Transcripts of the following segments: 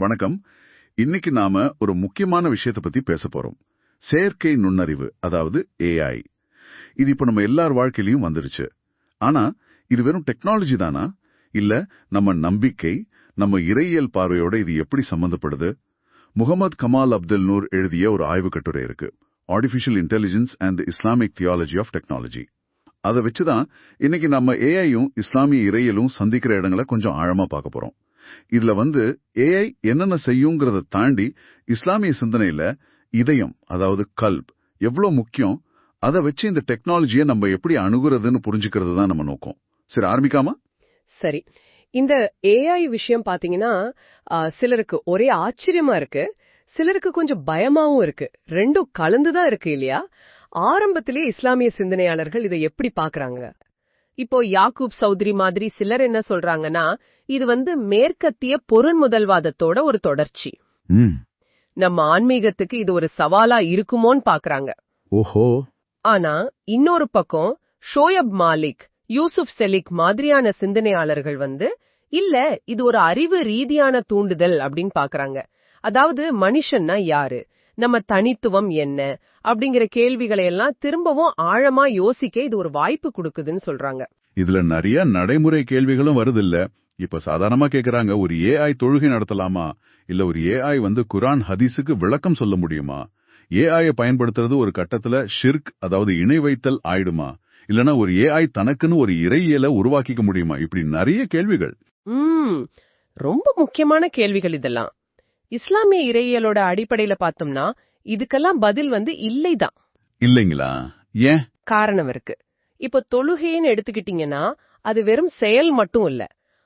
வணக்கம். இன்னைக்கு நாம ஒரு முக்கியமான விஷயத்தை பத்தி பேச போறோம். செயற்கை நுண்ணறிவு அதாவது ஏஐ இது இப்ப நம்ம எல்லார் வாழ்க்கையிலயும் வந்துருச்சு. ஆனா இது வெறும் டெக்னாலஜி தானா? இல்ல நம்ம நம்பிக்கை நம்ம இறையியல் பார்வையோட இது எப்படி சம்பந்தப்படுது? முகமது கமால் அப்துல் நூர் எழுதிய ஒரு ஆய்வு கட்டுரை இருக்கு. Artificial intelligence and Islamic theology of technology அதை வச்சுதான் இன்னைக்கு நம்ம ஏஐயும் இஸ்லாமிய இறையலும் சந்திக்கிற இடங்களை கொஞ்சம் ஆழமா பார்க்க போறோம். இதுல வந்து ஏஐ என்னென்ன செய்யுங்கிறத தாண்டி இஸ்லாமிய சிந்தனையில இதயம் அதாவது கல்ப் எவ்வளவு முக்கியம் அதை வச்சு இந்த டெக்னாலஜியை நம்ம எப்படி அணுகுறதுன்னு புரிஞ்சுக்கிறது தான் நம்ம நோக்கம். சரி ஆரம்பிக்காமா? சரி. இந்த ஏஐ விஷயம் பாத்தீங்கன்னா சிலருக்கு ஒரே ஆச்சரியமா இருக்கு சிலருக்கு கொஞ்சம் பயமாவும் இருக்கு. ரெண்டும் கலந்துதான் இருக்கு இல்லையா? ஆரம்பத்திலே இஸ்லாமிய சிந்தனையாளர்கள் இதை எப்படி பாக்குறாங்க? இப்போ யாக்கூப் சௌத்ரி மாதிரி சிலர் என்ன சொல்றாங்கன்னா இது வந்து மேற்கத்திய பொருண்முதல்வாதத்தோட ஒரு தொடர்ச்சி. நம்ம ஆன்மீகத்துக்கு இது ஒரு சவாலா இருக்குமோன்னு பாக்குறாங்க. ஓஹோ. ஆனா இன்னொரு பக்கம் ஷோயப் மாலிக் யூசுப் செலிக் மாதிரியான சிந்தனையாளர்கள் வந்து இல்ல இது ஒரு அறிவு ரீதியான தூண்டுதல் அப்படின்னு பாக்குறாங்க. அதாவது மனுஷன்னா யாரு? நம்ம தனித்துவம் என்ன? அப்படிங்கிற கேள்விகளை எல்லாம் திரும்பவும் ஆழமா யோசிக்க இது ஒரு வாய்ப்பு கொடுக்குதுன்னு சொல்றாங்க. இதுல நிறைய நடைமுறை கேள்விகளும் வருது இல்ல இப்ப சாதாரணமா கேக்குறாங்க ஒரு ஏஐ தொழுகை நடத்தலாமா? இல்ல ஒரு ஏஐ வந்து குரான் ஹதீஸுக்கு விளக்கம் சொல்ல முடியுமா? ஏஐ பயன்படுத்துறது ஒரு கட்டத்துல ஷிர்க் அதாவது இணை வைத்தல் ஆயிடுமா? இல்லனா ஒரு ஏஐ தனக்குன்னு ஒரு இறையியலை உருவாக்கிக்க முடியுமா? இப்படி நிறைய கேள்விகள். ரொம்ப முக்கியமான கேள்விகள் இதெல்லாம். இஸ்லாமிய இறையியலோட அடிப்படையில பார்த்தோம்னா இதுக்கெல்லாம் பதில் வந்து இல்லைதான் இல்லைங்களா? ஏன்? காரணம் இருக்கு. இப்போ தொழுகைன்னு எடுத்துக்கிட்டீங்கன்னா அது வெறும் செயல் மட்டும் இல்ல.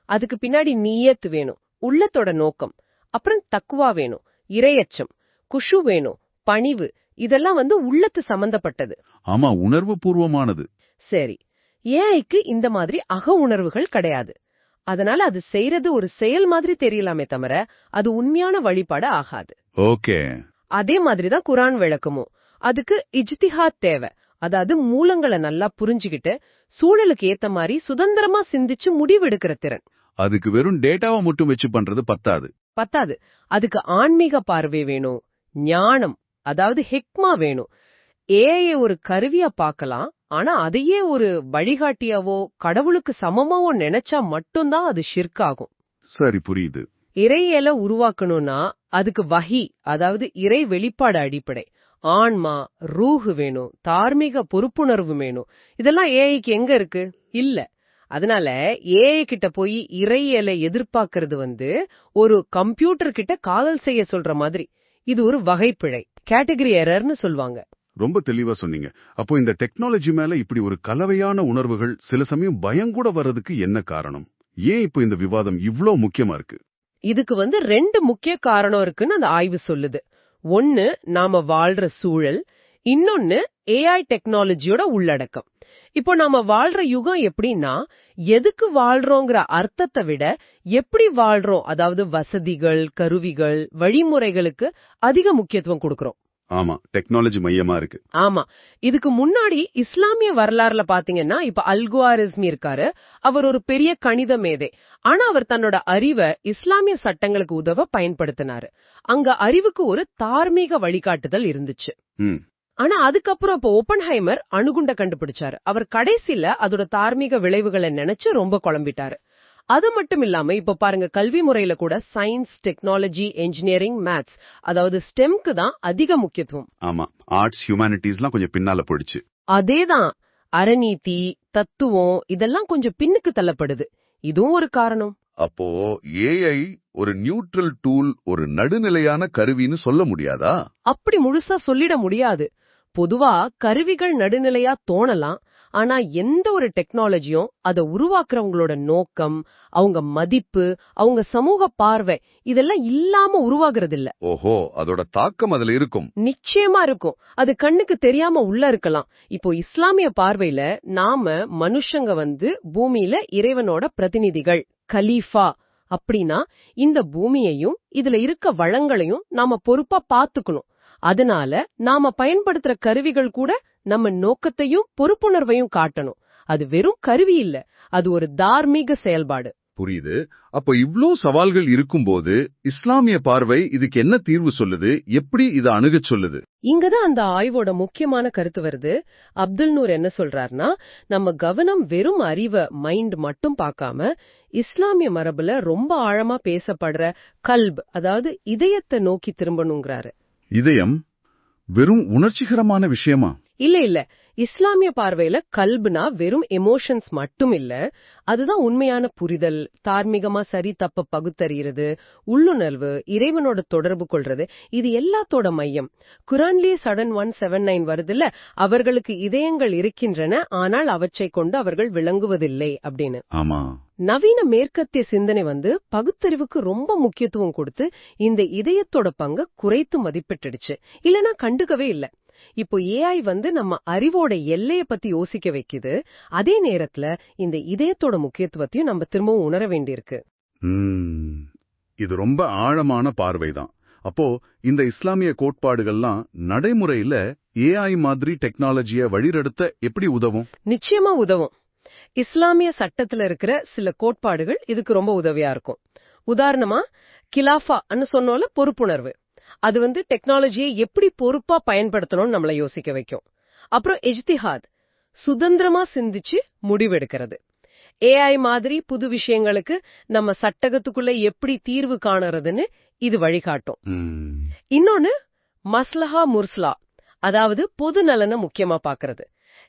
அதுக்கு பின்னாடி நீயத்து வேணும் உள்ளத்தோட நோக்கம். அப்புறம் தக்குவா வேணும் இரையச்சம் குஷு வேணும் பணிவு. இதெல்லாம் வந்து உள்ளத்து சம்பந்தப்பட்டது. ஆமா உணர்வு பூர்வமானது சரி. ஏஐக்கு இந்த மாதிரி அக உணர்வுகள் கிடையாது. அதனால அது செய்யறது ஒரு செயல் மாதிரி தெரியலாமே தவிர அது உண்மையான வழிபாடு ஆகாது. ஓகே. அதே மாதிரிதான் குரான் விளக்கமும். அதுக்கு இஜ்திஹாத் தேவை. அதாவது மூலங்களை நல்லா புரிஞ்சுகிட்டு சூழலுக்கு ஏத்த மாதிரி சுதந்திரமா சிந்திச்சு முடிவெடுக்கிற திறன். அதுக்கு வெறும் டேட்டாவை மட்டும் வச்சு பண்றது பத்தாது. பத்தாது. அதுக்கு ஆன்மீக பார்வை வேணும் ஞானம் அதாவது ஹெக்மா வேணும். ஏஐ ஒரு கருவியா பார்க்கலாம் ஆனா அதையே ஒரு வழிகாட்டியாவோ கடவுளுக்கு சமமாவோ நினைச்சா மட்டும்தான் அது ஷிர்காகும் சரி புரியுது. இறையியல உருவாக்கணும்னா அதுக்கு வஹி அதாவது இறை வெளிப்பாடு அடிப்படை. ஆன்மா ரூஹு வேணும் தார்மீக பொறுப்புணர்வு வேணும். இதெல்லாம் ஏஐக்கு எங்க இருக்கு? இல்ல. அதனால ஏஐ கிட்ட போய் இறையியலை எதிர்பார்க்கறது வந்து ஒரு கம்ப்யூட்டர் கிட்ட காதல் செய்ய சொல்ற மாதிரி. இது ஒரு வகைப்பிழை. கேட்டகரி எரர்னு சொல்லுவாங்க ரொம்ப தெளிவா சொன்னீங்க. அப்போ இந்த டெக்னாலஜி மேல இப்படி ஒரு கலவையான உணர்வுகள் சில சமயம் பயம் கூட வர்றதுக்கு என்ன காரணம்? ஏன் இப்போ இந்த விவாதம் இவ்ளோ முக்கியமா இருக்கு? இதுக்கு வந்து ரெண்டு முக்கிய காரணம் இருக்குன்னு அந்த ஆய்வு சொல்லுது. ஒன்னு நாம வாழ்ற சூழல். இன்னொன்னு ஏஐ டெக்னாலஜியோட உள்ளடக்கம். இப்போ நாம வாழ்ற யுகம் எப்படின்னா எதுக்கு வாழ்றோங்கிற அர்த்தத்தை விட எப்படி வாழ்றோம்? அதாவது வசதிகள் கருவிகள் வழிமுறைகளுக்கு அதிக முக்கியத்துவம் கொடுக்கறோம். ஆமா டெக்னாலஜி மையமா இருக்கு. ஆமா. இதுக்கு முன்னாடி இஸ்லாமிய வரலாறுல பாத்தீங்கன்னா இப்ப அல்குவாரிஸ்மி இருக்காரு. அவர் ஒரு பெரிய கணித மேதை. ஆனா அவர் தன்னோட அறிவை இஸ்லாமிய சட்டங்களுக்கு உதவ பயன்படுத்தினாரு. அங்க அறிவுக்கு ஒரு தார்மீக வழிகாட்டுதல் இருந்துச்சு. ஆனா அதுக்கப்புறம் இப்ப ஓப்பன்ஹைமர் அணுகுண்ட கண்டுபிடிச்சாரு. அவர் கடைசில அதோட தார்மீக விளைவுகளை நினைச்சு ரொம்ப குழம்பிட்டாரு. அது மட்டும் இல்லாம இப்ப பாருங்க கல்வி முறையில கூட சயின்ஸ் டெக்னாலஜி என்ஜினியரிங் மேத்ஸ் அதாவது ஸ்டெம்க்கு தான் அதிக முக்கியத்துவம். ஆமா. ஆர்ட்ஸ் ஹியூமானிட்டிஸ்லாம் கொஞ்சம் பின்னால போயிடுச்சு. அதேதான் அறநீதி தத்துவம் இதெல்லாம் கொஞ்சம் பின்னுக்கு தள்ளப்படுது. இதுவும் ஒரு காரணம். அப்போ ஏஐ ஒரு நியூட்ரல் டூல் ஒரு நடுநிலையான கருவின்னு சொல்ல முடியாதா? அப்படி முழுசா சொல்லிட முடியாது. பொதுவா கருவிகள் நடுநிலையா தோணலாம். ஆனா எந்த ஒரு டெக்னாலஜியும் அதை உருவாக்குறவங்களோட நோக்கம் அவங்க மதிப்பு அவங்க சமூக பார்வை இதெல்லாம் இல்லாம உருவாகிறது இல்ல ஓஹோ அதோட தாக்கம் அதுல இருக்கும். நிச்சயமா இருக்கும். அது கண்ணுக்கு தெரியாம உள்ள இருக்கலாம். இப்போ இஸ்லாமிய பார்வையில நாம மனுஷங்க வந்து பூமியில இறைவனோட பிரதிநிதிகள் கலீஃபா அப்படின்னா இந்த பூமியையும் இதுல இருக்க வளங்களையும் நாம பொறுப்பா பாத்துக்கணும் அதனால நாம பயன்படுத்துற கருவிகள் கூட நம்ம நோக்கத்தையும் பொறுப்புணர்வையும் காட்டணும். அது வெறும் கருவி இல்ல அது ஒரு தார்மீக செயல்பாடு. புரியுது. அப்போ இவ்ளோ சவால்கள் இருக்கும்போது இஸ்லாமிய பார்வை இதுக்கு என்ன தீர்வு சொல்லுது? எப்படி இதை அணுகச் சொல்லுது? இங்கதான் அந்த ஆய்வோட முக்கியமான கருத்து வருது. அப்துல் நூர் என்ன சொல்றாருன்னா நம்ம கவனம் வெறும் அறிவ மைண்ட் மட்டும் பார்க்காம இஸ்லாமிய மரபுல ரொம்ப ஆழமா பேசப்படுற கல்ப் அதாவது இதயத்தை நோக்கி திரும்பணுங்கிறாரு. இதயம் வெறும் உணர்ச்சிகரமான விஷயமா? இல்ல இல்ல. இஸ்லாமிய பார்வையில கல்புனா வெறும் எமோஷன்ஸ் மட்டும் இல்ல. அதுதான் உண்மையான புரிதல் தார்மீகமா சரி தப்ப பகுத்தறியறது உள்ளுணர்வு இறைவனோட தொடர்பு கொள்றது இது எல்லாத்தோட மையம். குரான்லயே சடன் ஒன் செவன் நைன் வருதுல்ல அவர்களுக்கு இதயங்கள் இருக்கின்றன ஆனால் அவற்றை கொண்டு அவர்கள் விளங்குவதில்லை அப்படின்னு. ஆமா. நவீன மேற்கத்திய சிந்தனை வந்து பகுத்தறிவுக்கு ரொம்ப முக்கியத்துவம் கொடுத்து இந்த இதயத்தோட பங்க குறைத்து மதிப்பிட்டுடுச்சு. இல்லனா கண்டுக்கவே இல்ல. இப்போ ஏஐ வந்து நம்ம அறிவோட எல்லைய பத்தி யோசிக்க வைக்குது. அதே நேரத்துல இந்த இதயத்தோட முக்கியத்துவத்தையும் நம்ம திரும்பவும் உணர வேண்டியிருக்கு. இது ரொம்ப ஆழமான பார்வைதான். அப்போ இந்த இஸ்லாமிய கோட்பாடுகள்லாம் நடைமுறையில ஏஐ மாதிரி டெக்னாலஜிய வழிநடத்த எப்படி உதவும்? நிச்சயமா உதவும். இஸ்லாமிய சட்டத்துல இருக்கிற சில கோட்பாடுகள் இதுக்கு ரொம்ப உதவியா இருக்கும். உதாரணமா கிலாஃபான்னு சொன்னோல பொறுப்புணர்வு. அது வந்து டெக்னாலஜியை எப்படி பொறுப்பா பயன்படுத்தணும்னு நம்மள யோசிக்க வைக்கும். அப்புறம் இஜ்திஹாத் சுதந்திரமா சிந்திச்சு முடிவெடுக்கிறது. ஏஐ மாதிரி புது விஷயங்களுக்கு நம்ம சட்டகத்துக்குள்ள எப்படி தீர்வு காணறதுன்னு இது வழிகாட்டும். இன்னொன்னு மஸ்லஹா முர்ஸ்லா அதாவது பொது நலனை முக்கியமா பாக்குறது.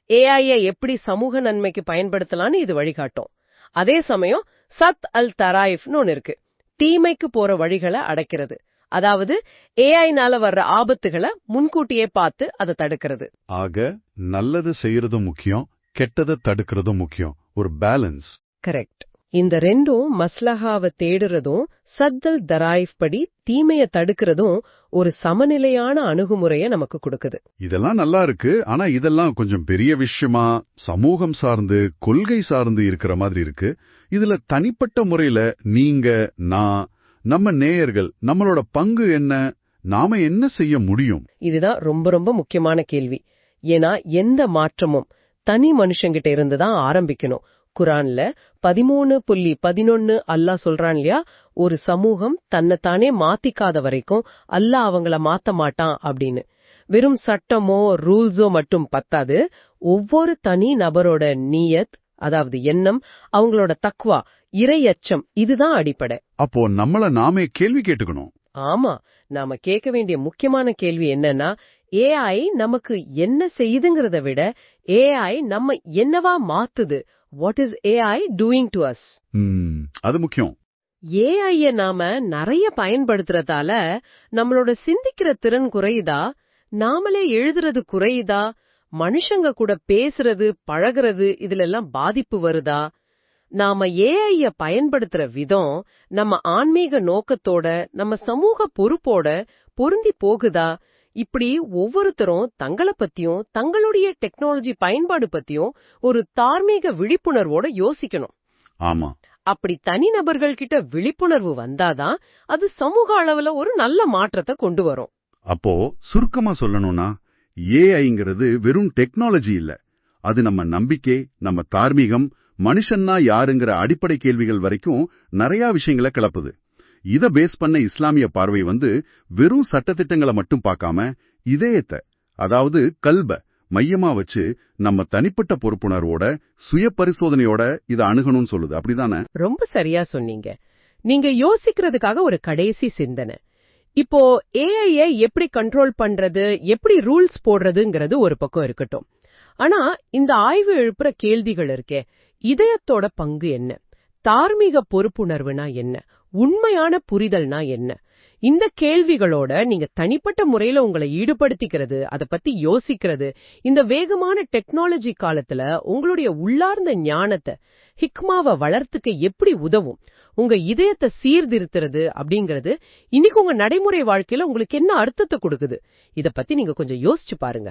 ஏஐய எப்படி சமூக நன்மைக்கு பயன்படுத்தலாம்னு இது வழிகாட்டும். அதே சமயம் சத் அல் தராயிஃப்னு ஒன்னு இருக்கு. தீமைக்கு போற வழிகளை அடைக்கிறது. அதாவது ஏஐனால வர்ற ஆபத்துகளை முன்கூட்டியே பார்த்து அதை தடுக்கிறது. ஆக நல்லது செய்யறதும் முக்கியம் கெட்டதை தடுக்கிறதும் முக்கியம். ஒரு பேலன்ஸ். கரெக்ட் இந்த ரெண்டும் மஸ்லஹாவை தேடுறதும் சத்தல் தராயிஃப் படி தீமைய தடுக்கிறதும் ஒரு சமநிலையான அணுகுமுறைய நமக்கு கொடுக்குது. இதெல்லாம் நல்லா இருக்கு ஆனா இதெல்லாம் கொஞ்சம் பெரிய விஷயமா சமூகம் சார்ந்து கொள்கை சார்ந்து இருக்கிற மாதிரி இருக்கு. இதுல தனிப்பட்ட முறையில நீங்க நான் நம்ம நேயர்கள் நம்மளோட பங்கு என்ன நாம என்ன செய்ய முடியும்? இதுதான் ரொம்ப ரொம்ப முக்கியமான கேள்வி. ஏன்னா எந்த மாற்றமும் தனி மனுஷங்கிட்ட இருந்து தான் ஆரம்பிக்கணும். குரான்ல பதிமூணு புள்ளி பதினொன்னு அல்லாஹ் சொல்றான் இல்லையா? ஒரு சமூகம் தன்னைத்தானே மாத்திக்காத வரைக்கும் அல்லாஹ் அவங்கள மாத்த மாட்டான் அப்படின்னு. வெறும் சட்டமோ ரூல்ஸோ மட்டும் பத்தாது. ஒவ்வொரு தனி நபரோட நீயத் அதாவது எண்ணம் அவங்களோட தக்வா இறையச்சம் இதுதான் அடிப்படை. அப்போ நம்மள நாமே கேள்வி கேட்டுக்கணும். ஆமா நாம கேட்க வேண்டிய முக்கியமான கேள்வி என்னன்னா ஏஐ நமக்கு என்ன செய்யுதுங்கிறத விட ஏஐ நம்ம என்னவா மாத்துது? What is AI doing to us அது முக்கியம். ஏஐய நாம நிறைய பயன்படுத்துறதால நம்மளோட சிந்திக்கிற திறன் குறையுதா? நாமளே எழுதுறது குறையுதா? மனுஷங்க கூட பேசுறது பழகுறது இதுல எல்லாம் பாதிப்பு வருதா? நாம ஏஐய பயன்படுத்துற விதம் நம்ம ஆன்மீக நோக்கத்தோட நம்ம சமூக பொறுப்போட பொருந்தி போகுதா? இப்படி ஒவ்வொருத்தரும் தங்கள பத்தியும் தங்களுடைய டெக்னாலஜி பயன்பாடு பத்தியும் ஒரு தார்மீக விழிப்புணர்வோட யோசிக்கணும். ஆமா. அப்படி தனிநபர்கள் கிட்ட விழிப்புணர்வு வந்தாதான் அது சமூக அளவுல ஒரு நல்ல மாற்றத்தை கொண்டு வரும். அப்போ சுருக்கமா சொல்லணும்னா ஏஐங்கிறது வெறும் டெக்னாலஜி இல்ல. அது நம்ம நம்பிக்கை நம்ம தார்மீகம் மனுஷன்னா யாருங்கிற அடிப்படை கேள்விகள் வரைக்கும் நிறைய விஷயங்களை கிளப்புது. இத பேஸ் பண்ண இஸ்லாமிய பார்வை வந்து வெறும் சட்டத்திட்டங்களை மட்டும் பார்க்காம இதயத்தை அதாவது கல்ப மையமா வச்சு நம்ம தனிப்பட்ட பொறுப்புணர்வோட சுய பரிசோதனையோட இத அணுகணும்னு சொல்லுது. அப்படிதானே? ரொம்ப சரியா சொன்னீங்க. நீங்க யோசிக்கிறதுக்காக ஒரு கடைசி சிந்தனை. இப்போ ஏஐய எப்படி கண்ட்ரோல் பண்றது எப்படி ரூல்ஸ் போடுறதுங்கிறது ஒரு பக்கம் இருக்கட்டும். ஆனா இந்த ஆய்வு எழுப்புற கேள்விகள் இருக்கே இதயத்தோட பங்கு என்ன? தார்மீக பொறுப்புணர்வுனா என்ன? உண்மையான புரிதல்னா என்ன? இந்த கேள்விகளோட நீங்க தனிப்பட்ட முறையில உங்களை ஈடுபடுத்திக்கிறது அத பத்தி யோசிக்கிறது இந்த வேகமான டெக்னாலஜி காலத்துல உங்களுடைய உள்ளார்ந்த ஞானத்தை ஹிக்மாவை வளர்த்துக்க எப்படி உதவும் உங்க இதயத்தை சீர்திருத்துறது அப்படிங்கறது இன்னைக்கு உங்க நடைமுறை வாழ்க்கையில உங்களுக்கு என்ன அர்த்தத்தை கொடுக்குது இத பத்தி நீங்க கொஞ்சம் யோசிச்சு பாருங்க.